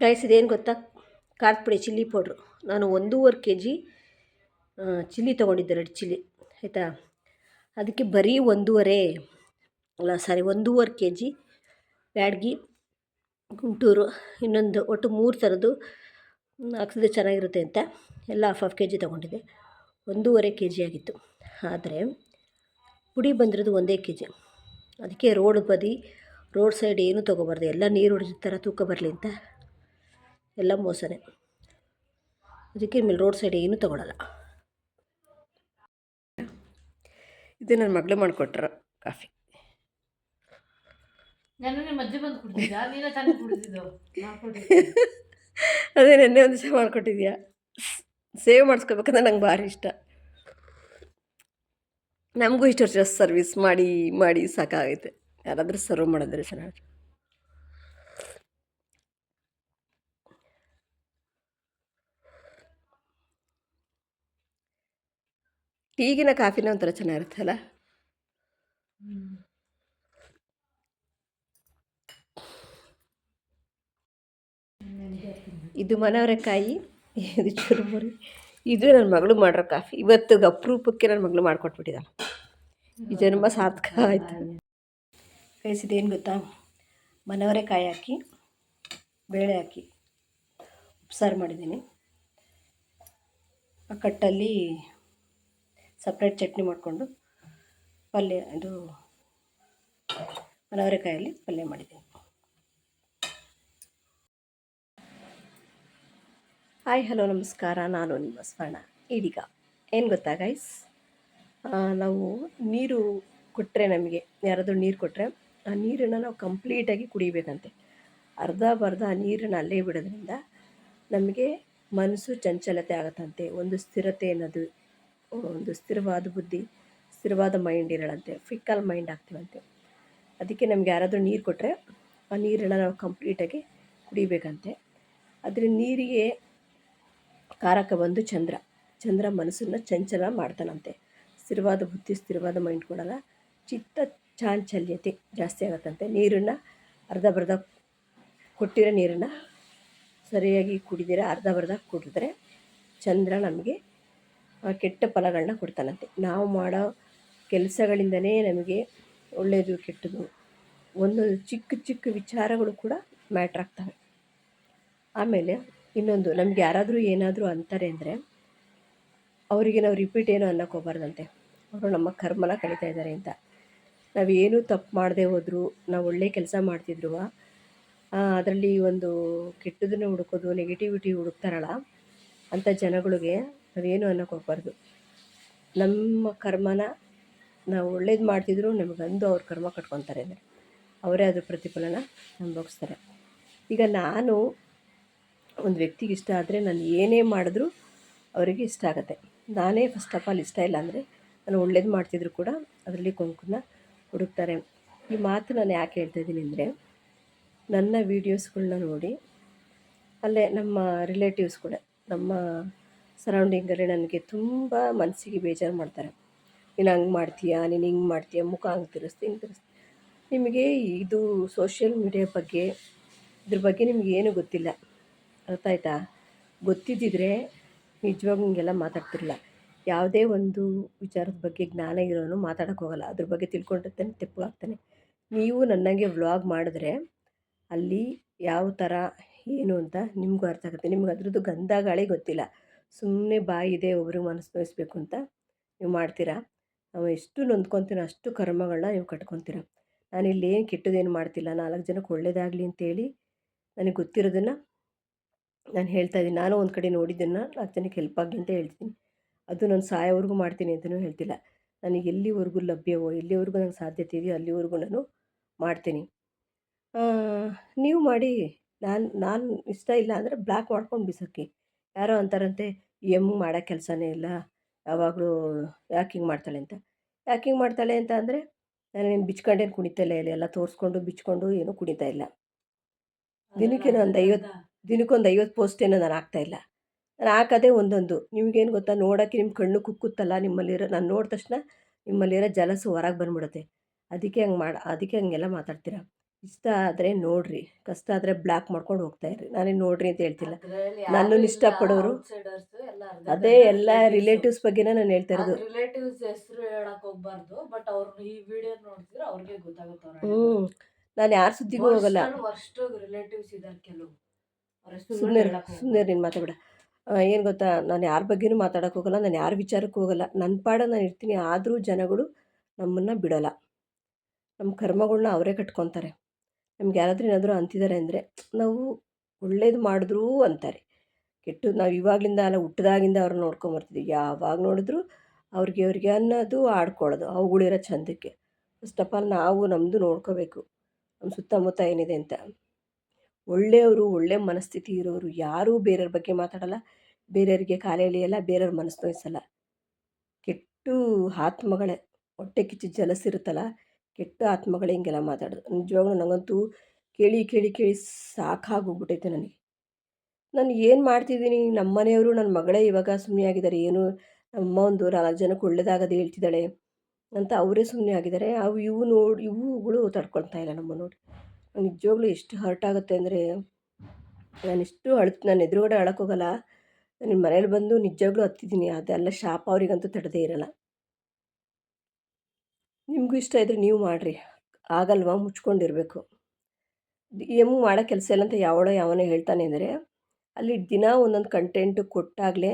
Guys ಇದೇನು ಗೊತ್ತಾ? ಖಾರದ ಪುಡಿ ಚಿಲ್ಲಿ ಪೌಡ್ರು. ನಾನು ಒಂದೂವರೆ ಕೆ ಜಿ ಚಿಲ್ಲಿ ತೊಗೊಂಡಿದ್ದೆ, ರೆಡ್ ಚಿಲ್ಲಿ, ಆಯಿತಾ? ಅದಕ್ಕೆ ಬರೀ ಒಂದೂವರೆ, ಅಲ್ಲ ಸಾರಿ ಒಂದೂವರೆ ಕೆ ಜಿ ಬ್ಯಾಡ್ಗಿ ಗುಂಟೂರು, ಇನ್ನೊಂದು ಒಟ್ಟು ಮೂರು ಥರದ್ದು ಹಾಕ್ಸಿದ್ರೆ ಚೆನ್ನಾಗಿರುತ್ತೆ ಅಂತ ಎಲ್ಲ ಹಾಫ್ ಹಾಫ್ ಕೆ ಜಿ ತೊಗೊಂಡಿದ್ದೆ. ಒಂದೂವರೆ ಕೆ ಜಿ ಆಗಿತ್ತು. ಆದರೆ ಪುಡಿ ಬಂದಿರೋದು ಒಂದೇ ಕೆ ಜಿ ಅದಕ್ಕೆ ರೋಡ್ ಬದಿ, ರೋಡ್ ಸೈಡ್ ಏನೂ ತೊಗೋಬಾರ್ದು. ಎಲ್ಲ ನೀರು ಹೊಡೆದಿರ್ತಾರೆ, ತೂಕ ಬರಲಿ ಅಂತ. ಎಲ್ಲ ಮೋಸನೇ. ಅದಕ್ಕೆ ಇನ್ಮೇಲೆ ರೋಡ್ ಸೈಡ್ ಏನೂ ತೊಗೊಳಲ್ಲ. ಇದು ನನ್ನ ಮಗಳು ಮಾಡಿಕೊಟ್ರ ಕಾಫಿ. ನನ್ನ ಮಧ್ಯೆ ಬಂದು ಕುಡ್ದಿದ್ದ ನೀನ ತಾನೇ ಕುಡ್ದಿದ್ದು? ಅದೇ ನೆನ್ನೆ ಒಂದು ದಿವಸ ಮಾಡಿಕೊಟ್ಟಿದ್ಯಾ? ಸೇವ್ ಮಾಡಿಸ್ಕೋಬೇಕಂದ್ರೆ ನಂಗೆ ಭಾರಿ ಇಷ್ಟ. ನಮಗೂ ಇಷ್ಟು ವರ್ಷ ಸರ್ವಿಸ್ ಮಾಡಿ ಮಾಡಿ ಸಾಕಾಗೈತೆ. ಯಾರಾದರೂ ಸರ್ವ್ ಮಾಡಿದ್ರೆ ಚೆನ್ನಾಗಿ ಟೀಗಿನ ಕಾಫಿನ ಒಂಥರ ಚೆನ್ನಾಗಿರುತ್ತಲ್ಲ? ಇದು ಮನವರೆಕಾಯಿ, ಇದು ಚುರುಮುರಿ. ಇದು ನನ್ನ ಮಗಳು ಮಾಡಿರೋ ಕಾಫಿ. ಇವತ್ತು ಅಪರೂಪಕ್ಕೆ ನನ್ನ ಮಗಳು ಮಾಡಿಕೊಟ್ಬಿಟ್ಟಿದ್ದಾಳೆ ಈ ಜನ್ಮ ಸಾರ್ಥಕ ಆಯಿತು. ಕೈಸಿದೇನು ಗೊತ್ತಾ? ಮನವರೆಕಾಯಿ ಹಾಕಿ, ಬೇಳೆ ಹಾಕಿ ಉಪ್ಸಾರು ಮಾಡಿದ್ದೀನಿ. ಆ ಕಟ್ಟಲ್ಲಿ ಸಪ್ರೇಟ್ ಚಟ್ನಿ ಮಾಡಿಕೊಂಡು ಪಲ್ಯ, ಇದು ಮನವರೆಕಾಯಲ್ಲಿ ಪಲ್ಯ ಮಾಡಿದ್ದೀನಿ. ಹಾಯ್ ಹಲೋ ನಮಸ್ಕಾರ. ನಾನು ನಿಮ್ಮ ಸ್ವರ್ಣ. ಇದೀಗ ಏನು ಗೊತ್ತಾ ಗೈಸ್ ನಾವು ನೀರು ಕೊಟ್ಟರೆ ನಮಗೆ, ಯಾರಾದರೂ ನೀರು ಕೊಟ್ಟರೆ ಆ ನೀರನ್ನು ನಾವು ಕಂಪ್ಲೀಟಾಗಿ ಕುಡಿಬೇಕಂತೆ. ಅರ್ಧ ಬರ್ಧ ಆ ನೀರನ್ನು ಅಲ್ಲೇ ಬಿಡೋದ್ರಿಂದ ನಮಗೆ ಮನಸ್ಸು ಚಂಚಲತೆ ಆಗತ್ತಂತೆ. ಒಂದು ಸ್ಥಿರತೆ ಅನ್ನೋದು ಒಂದು ಸ್ಥಿರವಾದ ಬುದ್ಧಿ, ಸ್ಥಿರವಾದ ಮೈಂಡ್ ಇರಳಂತೆ ಫಿಕ್ಕಲ್ ಮೈಂಡ್ ಆಗ್ತೀವಂತೆ. ಅದಕ್ಕೆ ನಮ್ಗೆ ಯಾರಾದರೂ ನೀರು ಕೊಟ್ಟರೆ ಆ ನೀರನ್ನು ನಾವು ಕಂಪ್ಲೀಟಾಗಿ ಕುಡಿಬೇಕಂತೆ. ಆದರೆ ನೀರಿಗೆ ಕಾರಕ ಬಂದು ಚಂದ್ರ. ಚಂದ್ರ ಮನಸ್ಸನ್ನು ಚಂಚಲ ಮಾಡ್ತಾನಂತೆ. ಸ್ಥಿರವಾದ ಬುದ್ಧಿ, ಸ್ಥಿರವಾದ ಮೈಂಡ್ ಕೊಡಲ್ಲ. ಚಿತ್ತ ಚಾಂಚಲ್ಯತೆ ಜಾಸ್ತಿ ಆಗುತ್ತಂತೆ. ನೀರನ್ನು ಅರ್ಧ ಬರ್ಧ ಕೊಟ್ಟಿರೋ ನೀರನ್ನು ಸರಿಯಾಗಿ ಕುಡಿದಿರ, ಅರ್ಧ ಬರ್ಧ ಕುಡಿದ್ರೆ ಚಂದ್ರ ನಮಗೆ ಕೆಟ್ಟ ಫಲಗಳನ್ನ ಕೊಡ್ತಾನಂತೆ. ನಾವು ಮಾಡೋ ಕೆಲಸಗಳಿಂದನೇ ನಮಗೆ ಒಳ್ಳೆಯದು ಕೆಟ್ಟದು. ಒಂದೊಂದು ಚಿಕ್ಕ ಚಿಕ್ಕ ವಿಚಾರಗಳು ಕೂಡ ಮ್ಯಾಟ್ರ್ ಆಗ್ತವೆ. ಆಮೇಲೆ ಇನ್ನೊಂದು, ನಮ್ಗೆ ಯಾರಾದರೂ ಏನಾದರೂ ಅಂತಾರೆ ಅಂದರೆ, ಅವರಿಗೆ ನಾವು ರಿಪೀಟ್ ಏನು ಅನ್ನೋಕೆ ಹೋಗ್ಬಾರ್ದಂತೆ ಅವರು ನಮ್ಮ ಕರ್ಮನ ಕಳೀತಾ ಇದ್ದಾರೆ ಅಂತ. ನಾವು ಏನೂ ತಪ್ಪು ಮಾಡದೆ ಹೋದರೂ, ನಾವು ಒಳ್ಳೆ ಕೆಲಸ ಮಾಡ್ತಿದ್ರು ಅದರಲ್ಲಿ ಒಂದು ಕೆಟ್ಟದನ್ನು ಹುಡುಕೋದು ನೆಗೆಟಿವಿಟಿ ಹುಡುಕ್ತಾರಲ್ಲ ಅಂಥ ಜನಗಳಿಗೆ ನಾವೇನು ಅನ್ನೋಕೆ ಹೋಗ್ಬಾರ್ದು ನಮ್ಮ ಕರ್ಮನ ನಾವು ಒಳ್ಳೇದು ಮಾಡ್ತಿದ್ರು ಅಂದು ಅವ್ರ ಕರ್ಮ ಕಟ್ಕೊತಾರೆ ಅಂದರೆ ಅವರೇ ಅದ್ರ ಪ್ರತಿಫಲನ ಅನುಭವಿಸ್ತಾರೆ. ಈಗ ನಾನು ಒಂದು ವ್ಯಕ್ತಿಗೆ ಇಷ್ಟ ಆದರೆ ನಾನು ಏನೇ ಮಾಡಿದ್ರೂ ಅವರಿಗೆ ಇಷ್ಟ ಆಗುತ್ತೆ. ನಾನೇ ಫಸ್ಟ್ ಆಫ್ ಆಲ್ ಇಷ್ಟ ಇಲ್ಲ ಅಂದರೆ ನಾನು ಒಳ್ಳೇದು ಮಾಡ್ತಿದ್ರು ಕೂಡ ಅದರಲ್ಲಿ ಕೊಂಕನ್ನ ಹುಡುಕ್ತಾರೆ. ಈ ಮಾತು ನಾನು ಯಾಕೆ ಹೇಳ್ತಾ ಇದ್ದೀನಿ ಅಂದರೆ ನನ್ನ ವೀಡಿಯೋಸ್ಗಳನ್ನ ನೋಡಿ ಅಲ್ಲೇ ನಮ್ಮ ರಿಲೇಟಿವ್ಸ್ ಕೂಡ ನಮ್ಮ ಸರೌಂಡಿಂಗಲ್ಲಿ ನನಗೆ ತುಂಬ ಮನಸ್ಸಿಗೆ ಬೇಜಾರು ಮಾಡ್ತಾರೆ. ನೀನು ಹಂಗೆ ಮಾಡ್ತೀಯಾ? ನೀನು ಹಿಂಗೆ ಮಾಡ್ತೀಯಾ? ಮುಖ ಹಂಗೆ ತಿರುಸ್ತಿ, ಹಿಂಗೆ ತಿರುಸ್ತಿ. ನಿಮಗೆ ಇದು ಸೋಷಿಯಲ್ ಮೀಡಿಯಾ ಬಗ್ಗೆ, ಇದ್ರ ಬಗ್ಗೆ ನಿಮ್ಗೆ ಏನೂ ಗೊತ್ತಿಲ್ಲ. ಅರ್ಥ ಆಯ್ತಾ? ಗೊತ್ತಿದ್ದಿದ್ರೆ ನಿಜವಾಗ್ಲೂ ಹಿಂಗೆಲ್ಲ ಮಾತಾಡ್ತಿರಲಿಲ್ಲ. ಯಾವುದೇ ಒಂದು ವಿಚಾರದ ಬಗ್ಗೆ ಜ್ಞಾನ ಇರೋನು ಮಾತಾಡೋಕ್ಕೆ ಹೋಗಲ್ಲ. ಅದ್ರ ಬಗ್ಗೆ ತಿಳ್ಕೊಂಡಿರ್ತಾನೆ, ತೆಪ್ಪಗಾಗ್ತಾನೆ. ನೀವು ನನ್ನಂಗೆ ವ್ಲಾಗ್ ಮಾಡಿದ್ರೆ ಅಲ್ಲಿ ಯಾವ ಥರ ಏನು ಅಂತ ನಿಮಗೂ ಅರ್ಥ ಆಗುತ್ತೆ. ನಿಮ್ಗೆ ಅದ್ರದ್ದು ಗಂಧ ಗಾಳಿ ಗೊತ್ತಿಲ್ಲ ಸುಮ್ಮನೆ ಬಾಯಿದೆ ಒಬ್ರಿಗೆ ಮನಸ್ಸು ನೋಯಿಸ್ಬೇಕು ಅಂತ ನೀವು ಮಾಡ್ತೀರಾ? ನಾವು ಎಷ್ಟು ನೊಂದ್ಕೊತೀನೋ ಅಷ್ಟು ಕರ್ಮಗಳನ್ನ ನೀವು ಕಟ್ಕೊತೀರ? ಇಲ್ಲಿ ಏನು ಕೆಟ್ಟದೇನು ಮಾಡ್ತಿಲ್ಲ. ನಾಲ್ಕು ಜನಕ್ಕೆ ಒಳ್ಳೇದಾಗಲಿ ಅಂತೇಳಿ ನನಗೆ ಗೊತ್ತಿರೋದನ್ನು ನಾನು ಹೇಳ್ತಾ ಇದ್ದೀನಿ. ನಾನು ಒಂದು ಕಡೆ ನೋಡಿದ್ದನ್ನು ನಾಲ್ಕು ಜನಕ್ಕೆ ಹೆಲ್ಪ್ ಆಗಲಿ ಅಂತ ಹೇಳ್ತೀನಿ. ಅದು ನಾನು ಸಾಯೋವರೆಗೂ ಮಾಡ್ತೀನಿ ಅಂತಲೂ ಹೇಳ್ತಿಲ್ಲ. ನನಗೆ ಎಲ್ಲಿವರೆಗೂ ಲಭ್ಯವೋ, ಎಲ್ಲಿವರೆಗೂ ನನಗೆ ಸಾಧ್ಯತೆ ಇದೆಯೋ ಅಲ್ಲಿವರೆಗೂ ನಾನು ಮಾಡ್ತೀನಿ. ನೀವು ಮಾಡಿ ನಾನು ನಾನು ಇಷ್ಟ ಇಲ್ಲ ಅಂದರೆ ಬ್ಲಾಕ್ ಮಾಡ್ಕೊಂಡು ಬಿಸಾಕಿ. ಯಾರೋ ಅಂತಾರಂತೆ ಎಂ ಎಮ್ಗೆ ಮಾಡೋ ಕೆಲಸನೇ ಇಲ್ಲ. ಯಾವಾಗಲೂ ಯಾಕಿಂಗ್ ಹಿಂಗೆ ಮಾಡ್ತಾಳೆ ಅಂತ? ಯಾಕಿಂಗ್ ಹಿಂಗೆ ಮಾಡ್ತಾಳೆ ಅಂತ ಅಂದರೆ ನಾನೇನು ಬಿಚ್ಕೊಂಡೇನು ಕುಣಿತಲೇ ಇಲ್ಲ ಎಲ್ಲ ತೋರಿಸ್ಕೊಂಡು ಬಿಚ್ಕೊಂಡು ಏನೂ ಕುಣಿತಾ ಇಲ್ಲ. ದಿನಕ್ಕೆ ಒಂದು ಐವತ್ತು ದಿನಕ್ಕೊಂದು ಐವತ್ತು ಪೋಸ್ಟ್ ಏನೋ ನಾನು ಹಾಕ್ತಾಯಿಲ್ಲ ನಾನು ಹಾಕೋದೇ ಒಂದೊಂದು. ನಿಮಗೇನು ಗೊತ್ತಾ? ನೋಡೋಕ್ಕೆ ನಿಮ್ಮ ಕಣ್ಣು ಕುಕ್ಕುತ್ತಲ್ಲ ನಿಮ್ಮಲ್ಲಿರೋ ನಾನು ನೋಡಿದ ತಕ್ಷಣ ನಿಮ್ಮಲ್ಲಿರೋ ಜಲಸು ಹೊರಗೆ ಬಂದ್ಬಿಡುತ್ತೆ. ಅದಕ್ಕೆ ಹಂಗೆ ಮಾಡಿ ಅದಕ್ಕೆ ಹಂಗೆಲ್ಲ ಮಾತಾಡ್ತೀರ? ಇಷ್ಟ ಆದರೆ ನೋಡ್ರಿ. ಕಷ್ಟ ಆದರೆ ಬ್ಲಾಕ್ ಮಾಡ್ಕೊಂಡು ಹೋಗ್ತಾ ಇರ್ರಿ. ನಾನೇ ನೋಡ್ರಿ ಅಂತ ಹೇಳ್ತಿಲ್ಲ. ನಾನು ನನ್ನನ್ನು ಇಷ್ಟಪಡೋರು ಅದೇ ಎಲ್ಲ ರಿಲೇಟಿವ್ಸ್ ಬಗ್ಗೆನೇ ನಾನು ಹೇಳ್ತಾ ಇರೋದು. ರಿಲೇಟಿವ್ಸ್ ಹೆಸರು ಹೇಳಕ್ ಹೋಗ್ಬಾರ್ದು ಬಟ್ ಅವರು ಈ ವಿಡಿಯೋ ನೋಡಿದ್ರೆ ಅವ್ರಿಗೆ ಗೊತ್ತಾಗುತ್ತೆ ಹ್ಞೂ ನಾನು ಯಾರ ಸುದ್ದಿಗೂ ಹೋಗಲ್ಲ. ಅಷ್ಟು ರಿಲೇಟಿವ್ಸ್ ಇದ್ದಾರೆ ಕೆಲವು. ಸುಮ್ಮನೆ ಸುಮ್ಮನೆ ನೀನು ಮಾತಾಡ ಏನು ಗೊತ್ತಾ? ನಾನು ಯಾರ ಬಗ್ಗೆನೂ ಮಾತಾಡೋಕೆ ಹೋಗಲ್ಲ ನಾನು ಯಾರ ವಿಚಾರಕ್ಕೂ ಹೋಗಲ್ಲ. ನನ್ನ ಪಾಡ ನಾನು ಇರ್ತೀನಿ ಆದರೂ ಜನಗಳು ನಮ್ಮನ್ನು ಬಿಡೋಲ್ಲ. ನಮ್ಮ ಕರ್ಮಗಳನ್ನ ಅವರೇ ಕಟ್ಕೊತಾರೆ. ನಮ್ಗೆ ಯಾರಾದರೂ ಏನಾದರೂ ಅಂತಿದ್ದಾರೆ ಅಂದರೆ, ನಾವು ಒಳ್ಳೇದು ಮಾಡಿದ್ರೂ ಅಂತಾರೆ. ಕೆಟ್ಟು ನಾವು ಇವಾಗಲಿಂದ ಅಲ್ಲ ಹುಟ್ಟಿದಾಗಿಂದ ಅವ್ರು ನೋಡ್ಕೊಂಬರ್ತಿದ್ವಿ ಯಾವಾಗ ನೋಡಿದ್ರು ಅವ್ರಿಗೆ ಅವ್ರಿಗೆ ಅನ್ನೋದು ಆಡ್ಕೊಳ್ಳೋದು ಅವುಗಳಿರೋ ಚಂದಕ್ಕೆ ಫಸ್ಟ್ ಆಫ್ ಆಲ್ ನಾವು ನಮ್ಮದು ನೋಡ್ಕೋಬೇಕು. ನಮ್ಮ ಸುತ್ತಮುತ್ತ ಏನಿದೆ ಅಂತ. ಒಳ್ಳೆಯವರು, ಒಳ್ಳೆ ಮನಸ್ಥಿತಿ ಇರೋರು ಯಾರೂ ಬೇರೆಯವ್ರ ಬಗ್ಗೆ ಮಾತಾಡಲ್ಲ. ಬೇರೆಯವ್ರಿಗೆ ಕಾಲು ಎಳೆಯಲ್ಲ, ಬೇರೆಯವ್ರ ಮನಸ್ಸು ನೋಯಿಸಲ್ಲ. ಕೆಟ್ಟು ಆತ್ಮಗಳೇ ಹೊಟ್ಟೆ ಕಿಚ್ಚು ಜಲಸಿರುತ್ತಲ್ಲ ಕೆಟ್ಟ ಆತ್ಮಗಳು ಹಿಂಗೆಲ್ಲ ಮಾತಾಡೋದು. ನಿಜವಾಗ್ಲೂ ನನಗಂತೂ ಕೇಳಿ ಕೇಳಿ ಕೇಳಿ ಸಾಕಾಗೋಗ್ಬಿಟ್ಟೈತೆ ನನಗೆ. ನಾನು ಏನು ಮಾಡ್ತಿದ್ದೀನಿ? ನಮ್ಮ ಮನೆಯವರು ನನ್ನ ಮಗಳೇ ಇವಾಗ ಸುಮ್ಮನೆ ಆಗಿದ್ದಾರೆ ಏನು ನಮ್ಮ ಒಂದು ನಾಲ್ಕು ಜನಕ್ಕೆ ಒಳ್ಳೇದಾಗೋದು ಹೇಳ್ತಿದ್ದಾಳೆ ಅಂತ ಅವರೇ ಸುಮ್ಮನೆ ಆಗಿದ್ದಾರೆ ಅವು ಇವು ನೋಡಿ, ಇವುಗಳು ತಡ್ಕೊಳ್ತಾ ಇಲ್ಲ ನಮ್ಮ ನೋಡಿ. ನಿಜವಾಗ್ಲೂ ಎಷ್ಟು ಹರ್ಟ್ ಆಗುತ್ತೆ ಅಂದರೆ ನಾನು ಎಷ್ಟು ಅಳ್ತು, ನಾನು ಎದುರುಗಡೆ ಅಳಕ್ಕೋಗಲ್ಲ ನಿಮ್ಮ ಮನೇಲಿ ಬಂದು ನಿಜವಾಗ್ಲೂ ಹತ್ತಿದ್ದೀನಿ. ಅದೆಲ್ಲ ಶಾಪ ಅವರಿಗಂತೂ ತಡದೇ ಇರಲ್ಲ. ನಿಮಗೂ ಇಷ್ಟ ಇದ್ದರೆ ನೀವು ಮಾಡಿರಿ. ಆಗಲ್ವಾ? ಮುಚ್ಕೊಂಡಿರಬೇಕು. ಎಂ ಮಾಡೋ ಕೆಲಸ ಇಲ್ಲ ಅಂತ ಯಾವಳೋ ಯಾವನೋ ಹೇಳ್ತಾನೆ ಅಂದರೆ ಅಲ್ಲಿ ದಿನ ಒಂದೊಂದು ಕಂಟೆಂಟು ಕೊಟ್ಟಾಗಲೇ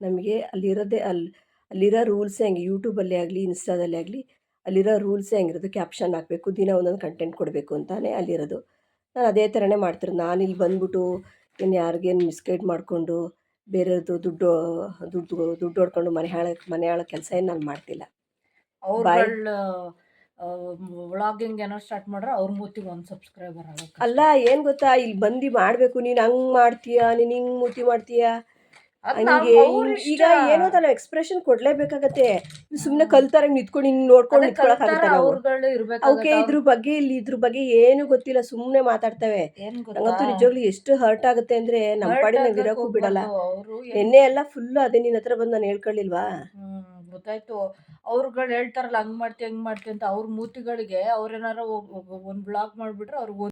ನಮಗೆ ಅಲ್ಲಿರೋದೇ ಅಲ್ಲಿ ಅಲ್ಲಿರೋ ರೂಲ್ಸೇ ಹಂಗೆ ಯೂಟ್ಯೂಬಲ್ಲೇ ಆಗಲಿ ಇನ್ಸ್ಟಾದಲ್ಲೇ ಆಗಲಿ, ಅಲ್ಲಿರೋ ರೂಲ್ಸೇ ಹಂಗಿರೋದು ಕ್ಯಾಪ್ಷನ್ ಹಾಕಬೇಕು, ದಿನ ಒಂದೊಂದು ಕಂಟೆಂಟ್ ಕೊಡಬೇಕು ಅಂತಾನೆ ಅಲ್ಲಿರೋದು. ನಾನು ಅದೇ ಥರನೇ ಮಾಡ್ತಿರೋದು. ನಾನು ಇಲ್ಲಿ ಬಂದ್ಬಿಟ್ಟು ಇನ್ನು ಯಾರಿಗೇನು ಮಿಸ್ಗೈಡ್ ಮಾಡಿಕೊಂಡು ಬೇರೆಯವ್ರದ್ದು ದುಡ್ಡು ದುಡ್ಡು ದುಡ್ಡು ಹೊಡ್ಕೊಂಡು ಮನೆ ಹಾಳ, ಮನೆ ಹಾಳೋ ಕೆಲಸ ಏನು ನಾನು ಮಾಡ್ತಿಲ್ಲ. ಅವ್ರಗಳ ವ್ಲಾಗಿಂಗ್ ಏನೋ ಸ್ಟಾರ್ಟ್ ಮಾಡ್ರೆ ಅವ್ರ ಮೂತಿಗೆ ಒಂದು ಸಬ್ಸ್ಕ್ರೈಬರ್ ಆಗಬೇಕು ಅಲ್ಲ ಏನು ಗೊತ್ತಾ? ಇಲ್ಲಿ ಬಂದು ಮಾಡಬೇಕು. ನೀನು ಹಂಗೆ ಮಾಡ್ತೀಯಾ? ನೀನು ಹಿಂಗೆ ಮೂತಿ ಮಾಡ್ತೀಯಾ? ಹಂಗೆ ಹಿಂಗ್- ಈಗ ಏನೋ ನಾವು ಎಕ್ಸ್ಪ್ರೆಷನ್ ಕೊಡ್ಲೇಬೇಕಾಗತ್ತೆ. ಸುಮ್ಮನೆ ಕಲ್ತಾರ ನಿಂತ್ಕೊಂಡು ಹಿಂಗೆ ನೋಡ್ಕೊಂಡು ನಿಂತ್ಕೊಳಕ್ಕಾಗತ್ತೆ ನಾವು ಅವ್ರಗಳು ಅವಕ್ಕೆ ಇರ್ಬೇಕಾಗುತ್ತೆ ಇದ್ರ ಬಗ್ಗೆ ಇಲ್ಲಿ ಇದ್ರ ಬಗ್ಗೆ ಏನು ಗೊತ್ತಿಲ್ಲ. ಸುಮ್ಮನೆ ಮಾತಾಡ್ತವೆ. ಏನ್ ನಂಗಂತೂ ನಿಜವಾಗ್ಲೂ ಎಷ್ಟು ಹರ್ಟ್ ಆಗುತ್ತೆ ಅಂದ್ರೆ ನಮ್ಮ ಪಾಡಿ ನಾವು ಇರೋಕ್ಕೂ ಬಿಡಲ್ಲ. ಅವರು ನಿನ್ನೆ ಎಲ್ಲ ಫುಲ್ ಅದೇ ನಿನ್ನ ಹತ್ರ ಬಂದು ನಾನು ಹೇಳ್ಕೊಳ್ಳಿಲ್ವಾ ಹ್ಮ್. ಗೊತ್ತಾಯ್ತು. ಅವ್ರುಗಳು ಹೇಳ್ತಾರಲ್ಲ, ಹಂಗ್ ಮಾಡ್ತಿ ಹಂಗ್ ಮಾಡ್ತಿ ಅಂತ ಅವ್ರ ಮೂತಿಗಳಿಗೆ ಅವ್ರೇನಾರ ಒಂದು ಬ್ಲಾಗ್ ಮಾಡಿಬಿಟ್ರೆ ಅವ್ರಿಗೆ